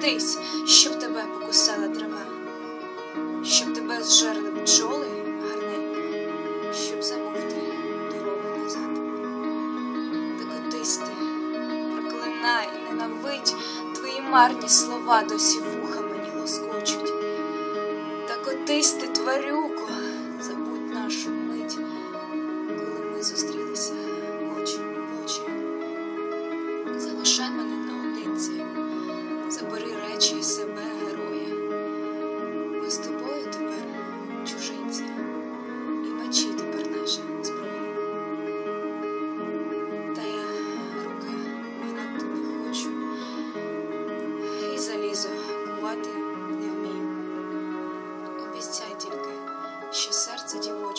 зустрілись, щоб тебе покусала трава, щоб тебе зжерли пчоли гарненько, щоб замовти дорогу назад. Та котись ти, проклинай, ненавидь, твої марні слова досі вуха мені лоскочуть. Та котись ти, тварюко, забудь нашу мить, коли ми зустрілися очі в очі. Залишай мене наодинці, забери і себе, героя. Ми з тобою тепер чужинці, і мечі тепер наша зброя. Та я руки мигнати не хочу, і залізо кувати не вмію. Обіцяй тільки, що серце більше.